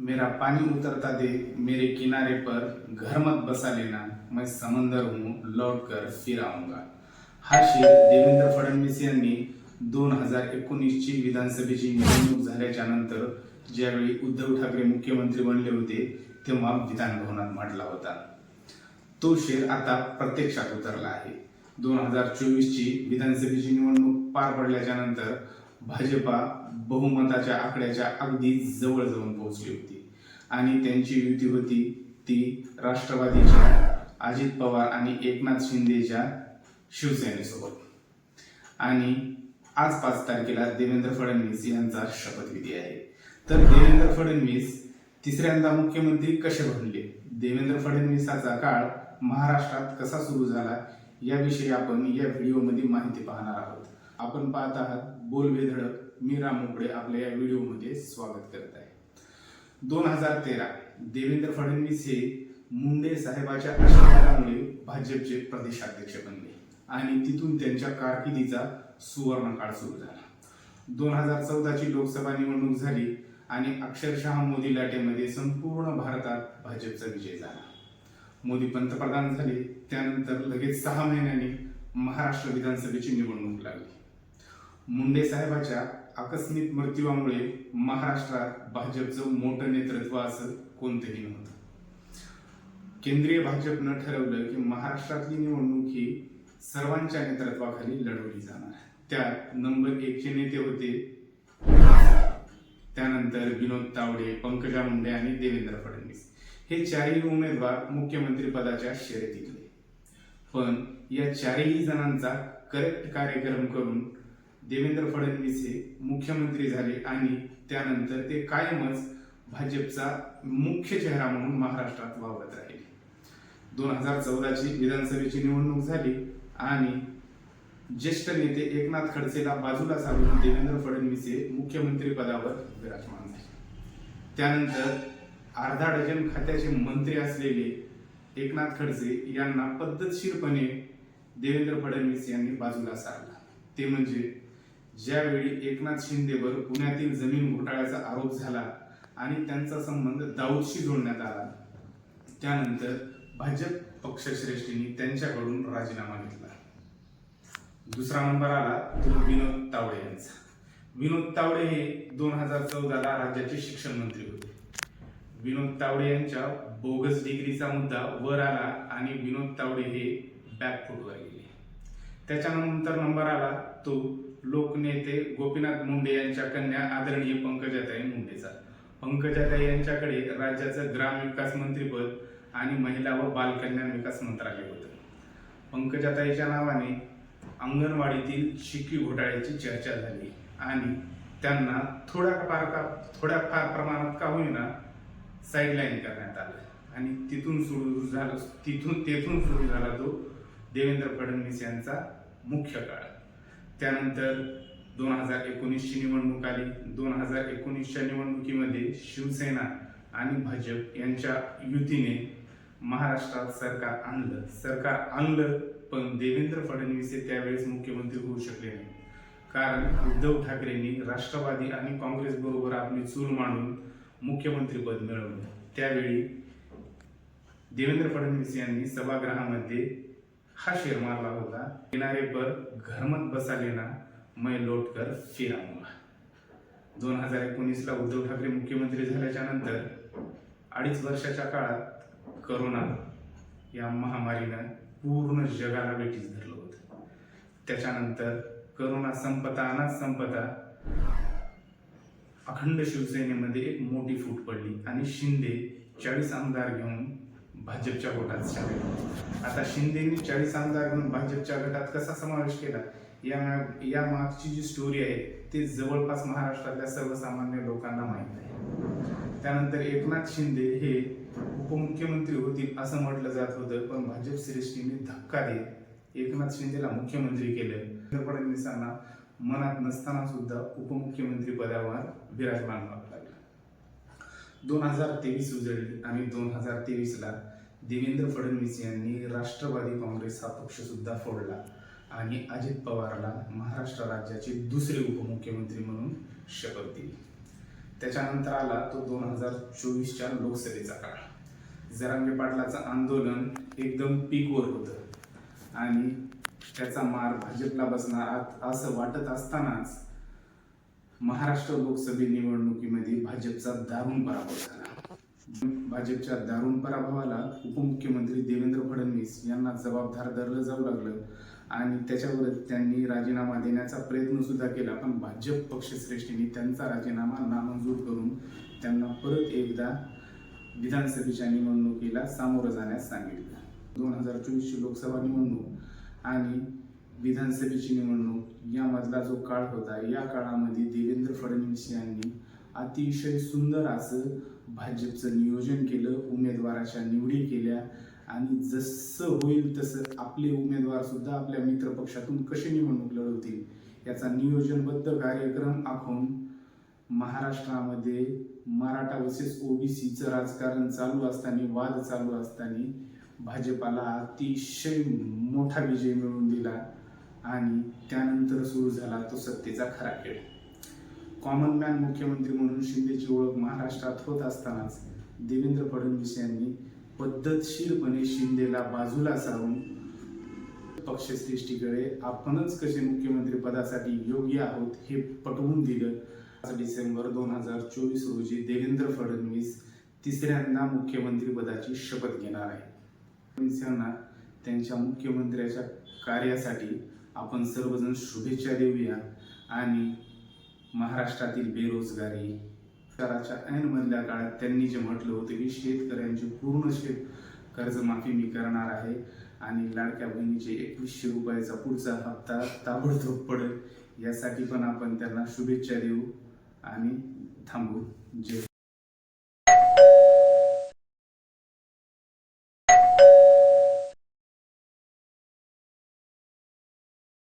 मेरा पानी उतरता दे मेरे किनारे पर घर मत बसा लेना। मैं समंदर हूँ लौट कर फिर आऊंगा। हा शेर देवेंद्र फडणवीस यांनी दोन हजार एकोणीसची विधानसभेची निवडणूक झाल्याच्यानंतर ज्यावेळी उद्धव ठाकरे मुख्यमंत्री बनले होते तेव्हा विधानभवनात मांडला होता. तो शेर आता प्रत्यक्षात उतरला आहे. दोन हजार चोवीसची विधानसभेची निवडणूक पार पडल्याच्या नंतर भाजपा बहुमताच्या आकड्याच्या अगदी जवळ जाऊन पोहोचली होती. आणि त्यांची युती होती ती राष्ट्रवादीच्या अजित पवार आणि एकनाथ शिंदेच्या शिवसेनेसोबत. आणि आज पाच तारखेला देवेंद्र फडणवीस यांचा शपथविधी आहे. तर देवेंद्र फडणवीस तिसऱ्यांदा मुख्यमंत्री कसे बनले? देवेंद्र फडणवीसाचा काळ महाराष्ट्रात कसा सुरू झाला? याविषयी आपण या व्हिडिओमध्ये माहिती पाहणार आहोत. आपण पाहत आहात बोलवे धडक मी राम मोकळे आपल्या या व्हिडिओमध्ये स्वागत करत आहे. दोन हजार तेरा देवेंद्र फडणवीस हे मुंडे साहेबाच्या आशीर्वादामुळे भाजपचे प्रदेशाध्यक्ष बनले आणि तिथून त्यांच्या कारकिर्दीचा सुवर्णकाळ सुरू झाला. दोन हजार चौदाची लोकसभा निवडणूक झाली आणि अक्षरशः मोदी लाटेमध्ये संपूर्ण भारतात भाजपचा विजय झाला. मोदी पंतप्रधान झाले त्यानंतर लगेच सहा महिन्यांनी महाराष्ट्र विधानसभेची निवडणूक लागली. मुंडे साहेबाच्या आकस्मिक मृत्यूमुळे महाराष्ट्रात भाजपचं मोठं नेतृत्व असं कोणतंही नव्हतं. केंद्रीय भाजपनं ठरवलं की महाराष्ट्रातली निवडणूक ही सर्वांच्या नेतृत्वाखाली लढवली जाणार. त्यात नंबर एकचे नेते होते. त्यानंतर विनोद तावडे पंकजा मुंडे आणि देवेंद्र फडणवीस. हे चारही उमेदवार मुख्यमंत्री पदाच्या शर्यतीतले. पण या चारही जणांचा करेक्ट कार्यक्रम करून देवेंद्र फडणवीस हे मुख्यमंत्री झाले आणि त्यानंतर ते कायमच भाजपचा मुख्य चेहरा म्हणून महाराष्ट्रात वावरत राहिले. दोन हजार चौदाची विधानसभेची निवडणूक झाली आणि ज्येष्ठ नेते एकनाथ खडसेला बाजूला सारून देवेंद्र फडणवीस हे मुख्यमंत्री पदावर विराजमान झाले. त्यानंतर अर्धा डझन खात्याचे मंत्री असलेले एकनाथ खडसे यांना पद्धतशीरपणे देवेंद्र फडणवीस यांनी बाजूला सारला. ते म्हणजे ज्यावेळी एकनाथ शिंदेवर पुण्यातील जमीन घोटाळ्याचा आरोप झाला आणि त्यांचा संबंध दाऊदशी जोडण्यात आला त्यानंतर भाजप पक्षश्रेष्ठींनी त्यांच्याकडून राजीनामा घेतला. दुसरा नंबर आला तो विनोद तावडे यांचा. विनोद तावडे हे दोन हजार चौदाला राज्याचे शिक्षण मंत्री होते. विनोद तावडे यांच्या बोगस डिग्रीचा मुद्दा वर आला आणि विनोद तावडे हे बॅकफुटवर गेले. त्याच्यानंतर नंबर आला तो लोकनेते गोपीनाथ मुंडे यांच्या कन्या आदरणीय पंकजाताई मुंडेचा. पंकजाताई यांच्याकडे राज्याचं ग्रामविकास मंत्रीपद आणि महिला व बालकल्याण विकास मंत्रालय होतं. पंकजाताईच्या नावाने अंगणवाडीतील शिक्की घोटाळ्याची चर्चा झाली आणि त्यांना थोड्या फार का थोड्या फार प्रमाणात का होईना साईडलाईन करण्यात आलं. आणि तिथून सुरू झालं तिथून तेथून सुरू झाला तो देवेंद्र फडणवीस यांचा मुख्य काळ. त्यानंतर दोन हजार एकोणीसची निवडणूक आली. दोन हजार एकोणीसच्या निवडणुकीमध्ये शिवसेना आणि भाजप यांच्या युतीने महाराष्ट्रात सरकार आणलं. सरकार आणलं पण देवेंद्र फडणवीस हे त्यावेळेस मुख्यमंत्री होऊ शकले नाही. कारण उद्धव ठाकरेंनी राष्ट्रवादी आणि काँग्रेस बरोबर आपली चूल मांडून मुख्यमंत्रीपद मिळवलं. त्यावेळी देवेंद्र फडणवीस यांनी सभागृहामध्ये हा शेर मारला होता किनारे पर घरमत बसा लेना मैं लौट कर फिर आऊंगा दोन हजार एकोणीसला उद्धव ठाकरे मुख्यमंत्री झाल्याच्यानंतर अडीच वर्षाच्या काळात करोना या महामारीनं पूर्ण जगाला वेठीस धरलं होतं. त्याच्यानंतर करोना संपता अनाथ संपता अखंड शिवसेनेमध्ये एक मोठी फूट पडली आणि शिंदे चाळीस आमदार घेऊन भाजपच्या गोटात सामील आता शिंदेनी चाळीस आमदार म्हणून भाजपच्या गटात कसा समावेश केला? या या मागची जी स्टोरी आहे ती जवळपास महाराष्ट्रातल्या सर्वसामान्य लोकांना माहीत आहे. त्यानंतर एकनाथ शिंदे हे उपमुख्यमंत्री होतील असं म्हटलं जात होतं पण भाजप श्रेष्ठीने धक्का देत एकनाथ शिंदेला मुख्यमंत्री केलं. फडणवीसांना मनात नसताना सुद्धा उपमुख्यमंत्री पदावर विराजमान व्हावं लागलं. दोन हजार तेवीस उजळली आणि दोन हजार तेवीसला देवेंद्र फडणवीस यांनी राष्ट्रवादी काँग्रेस हा पक्ष सुद्धा फोडला आणि अजित पवारला महाराष्ट्र राज्याचे दुसरे उपमुख्यमंत्री म्हणून शपथ दिली. त्याच्यानंतर आला तो दोन हजार चोवीसच्या लोकसभेचा काळ. जरांगे पाटलाचं आंदोलन एकदम पीकवर होतं आणि त्याचा मार भाजपला बसणार असं वाटत असतानाच महाराष्ट्र लोकसभे निवडणुकीमध्ये भाजपचा दारुण पराभव झाला. भाजपच्या दारुण पराभवाला उपमुख्यमंत्री देवेंद्र फडणवीस यांना जबाबदार धरलं जाऊ लागलं. आणि त्याच्यावर त्यांनी राजीनामा देण्याचा प्रयत्न सुद्धा केला. पण भाजप पक्षश्रेष्ठींनी त्यांचा राजीनामा नामंजूर करून त्यांना परत एकदा विधानसभेच्या निवडणुकीला सामोरं जाण्यास सांगितलं. दोन हजार चोवीसची लोकसभा निवडणूक आणि विधानसभेची निवडणूक यामधला जो काळ होता या काळामध्ये देवेंद्र फडणवीस यांनी अतिशय सुंदर असं भाजपचं नियोजन केलं उमेदवाराच्या निवडी केल्या आणि जसं होईल तसं आपले उमेदवार सुद्धा आपल्या मित्रपक्षातून कसे निवडणूक लढवतील याचा नियोजनबद्ध कार्यक्रम आखून महाराष्ट्रामध्ये मराठा वर्सेस ओबीसीचं राजकारण चालू असताना वाद चालू असताना भाजपाला अतिशय मोठा विजय मिळवून दिला आणि त्यानंतर सुरू झाला तो सत्तेचा खरा खेळ. कॉमन मॅन मुख्यमंत्री म्हणून शिंदेची ओळख महाराष्ट्रात होत असतानाच देवेंद्र फडणवीस यांनी पद्धतशीरपणे शिंदेला बाजूला सारून पक्षश्रेष्ठीकडे आपणच कसे मुख्यमंत्री पदासाठी योग्य आहोत हे पटवून दिलं. डिसेंबर दोन हजार चोवीस रोजी देवेंद्र फडणवीस तिसऱ्यांदा मुख्यमंत्री पदाची शपथ घेणार आहे फडणवीस यांना त्यांच्या मुख्यमंत्र्याच्या कार्यासाठी आपण सर्वजण शुभेच्छा देऊया आणि महाराष्ट्रातील बेरोजगारी कराच्या ऐनमधल्या काळात त्यांनी जे म्हटलं होतं की शेतकऱ्यांची पूर्ण शेत कर्जमाफी मी करणार आहे आणि लाडक्या बहिणीचे एकवीसशे रुपयाचा पुढचा हप्ता ताबडतोब पडेल यासाठी पण आपण त्यांना शुभेच्छा देऊ आणि थांबू. जय